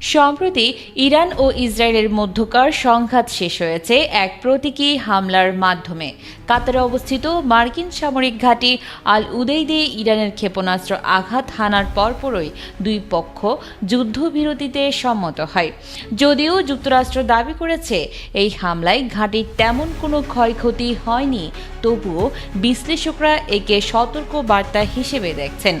সম্প্রতি ইরান ও ইসরায়েলের মধ্যকার সংঘাত শেষ হয়েছে এক প্রতীকী হামলার মাধ্যমে। কাতারে অবস্থিত মার্কিন সামরিক ঘাঁটি আল উদেইদে ইরানের ক্ষেপণাস্ত্র আঘাত হানার পরপরই দুই পক্ষ যুদ্ধবিরতিতে সম্মত হয়। যদিও যুক্তরাষ্ট্র দাবি করেছে, এই হামলায় ঘাঁটির তেমন কোনো ক্ষয়ক্ষতি হয়নি, তবুও বিশ্লেষকরা একে সতর্ক বার্তা হিসেবে দেখছেন।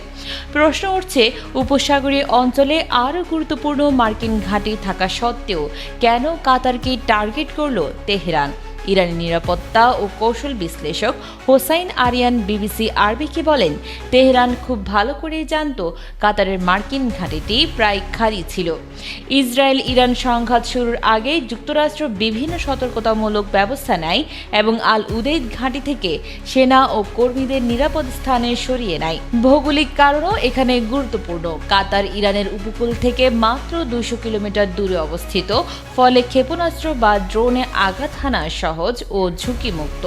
প্রশ্ন উঠছে, উপসাগরীয় অঞ্চলে আরও গুরুত্বপূর্ণ মার্কিন ঘাঁটি থাকা সত্ত্বেও কেন কাতারকে টার্গেট করল তেহরান? ইরানি নিরাপত্তা ও কৌশল বিশ্লেষক হোসাইন আরিয়ান বিবিসি আরবিকে বলেন, তেহরান খুব ভালো করেই জানত কাতারের মার্কিন ঘাঁটিটি প্রায় খালি ছিল। ইসরায়েল ইরান সংঘাত শুরুর আগে যুক্তরাষ্ট্র বিভিন্ন সতর্কতামূলক ব্যবস্থা নেয় এবং আল উদেদ ঘাঁটি থেকে সেনা ও কর্মীদের নিরাপদ স্থানে সরিয়ে নেয়। ভৌগোলিক কারণও এখানে গুরুত্বপূর্ণ। কাতার ইরানের উপকূল থেকে মাত্র দুশো কিলোমিটার দূরে অবস্থিত, ফলে ক্ষেপণাস্ত্র বা ড্রোনে আঘাত হানা সহজ ও ঝুঁকিমুক্ত।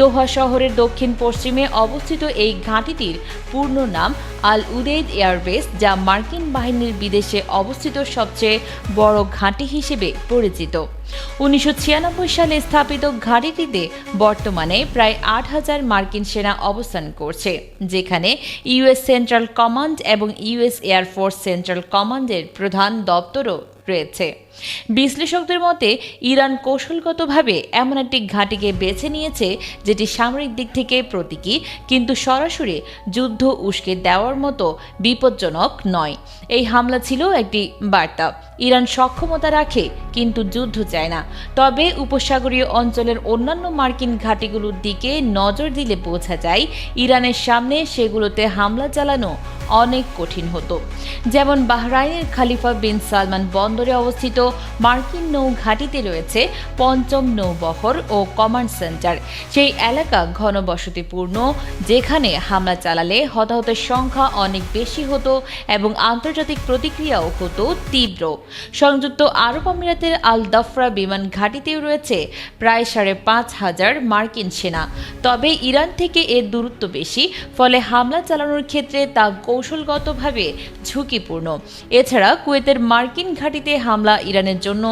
দোহা শহরের দক্ষিণ পশ্চিমে অবস্থিত এই ঘাঁটিটির পূর্ণ নাম আল উদেদ এয়ারবেস, যা মার্কিন বাহিনীর বিদেশে অবস্থিত সবচেয়ে বড় ঘাঁটি হিসেবে পরিচিত। উনিশশো ছিয়ানব্বই সালে স্থাপিত ঘাঁটিটিতে বর্তমানে প্রায় আট হাজার মার্কিন সেনা অবস্থান করছে, যেখানে ইউএস সেন্ট্রাল কমান্ড এবং ইউএস এয়ারফোর্স সেন্ট্রাল কমান্ডের প্রধান দপ্তরও রয়েছে। বিশ্লেষকদের মতে, ইরান কৌশলগতভাবে এমন একটি ঘাঁটিকে বেছে নিয়েছে, যেটি সামরিক দিক থেকে প্রতীকী, কিন্তু সরাসরি যুদ্ধ উস্কে দেওয়ার মতো বিপজ্জনক নয়। এই হামলা ছিল একটি বার্তা। ইরান সক্ষমতা রাখে, কিন্তু যুদ্ধ চায় না। তবে উপসাগরীয় অঞ্চলের অন্যান্য মার্কিন ঘাঁটিগুলোর দিকে নজর দিলে বোঝা যায়, ইরানের সামনে সেগুলোতে হামলা চালানো অনেক কঠিন হতো। যেমন বাহরাইনের খালিফা বিন সালমান বন্দরে অবস্থিত মার্কিন নৌ ঘাঁটিতে রয়েছে পঞ্চম নৌবহর ও কমান্ড সেন্টার। সেই এলাকা ঘনবসতিপূর্ণ, যেখানে হামলা চালালে হতাহতের সংখ্যা অনেক বেশি হতো এবং আন্তর্জাতিক প্রতিক্রিয়াও হতো তীব্র। সংযুক্ত আরব আমিরাতের আল দফরা বিমান ঘাঁটিতেও রয়েছে প্রায় সাড়ে পাঁচ হাজার মার্কিন সেনা। তবে ইরান থেকে এর দূরত্ব বেশি, ফলে হামলা চালানোর ক্ষেত্রে তা কৌশলগতভাবে ঝুঁকিপূর্ণ। এছাড়া কুয়েতের মার্কিন ঘাঁটিতে হামলা ইরানের জন্য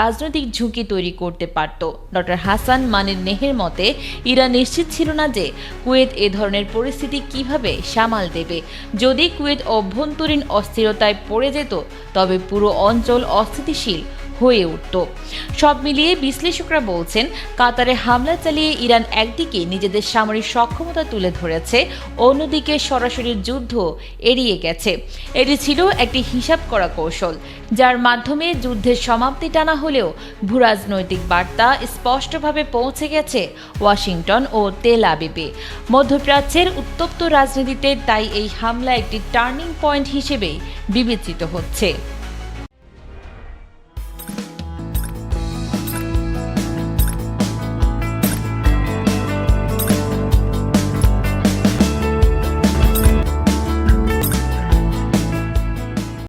রাজনৈতিক ঝুঁকি তৈরি করতে পারত। ডক্টর হাসান মানির নেহের মতে, ইরান নিশ্চিত ছিল না যে কুয়েত এ ধরনের পরিস্থিতি কীভাবে সামাল দেবে। যদি কুয়েত অভ্যন্তরীণ অস্থিরতায় পড়ে যেত, তবে পুরো অঞ্চল অস্থিতিশীল হয়ে উঠত। সব মিলিয়ে বিশ্লেষকরা বলছেন, কাতারে হামলা চালিয়ে ইরান একদিকে নিজেদের সামরিক সক্ষমতা তুলে ধরেছে, অন্যদিকে সরাসরি যুদ্ধ এড়িয়ে গেছে। এটি ছিল একটি হিসাব করা কৌশল, যার মাধ্যমে যুদ্ধের সমাপ্তি টানা হলেও ভূরাজনৈতিক বার্তা স্পষ্টভাবে পৌঁছে গেছে ওয়াশিংটন ও তেল আবিবে। মধ্যপ্রাচ্যের উত্তপ্ত রাজনীতিতে তাই এই হামলা একটি টার্নিং পয়েন্ট হিসেবে বিবেচিত হচ্ছে।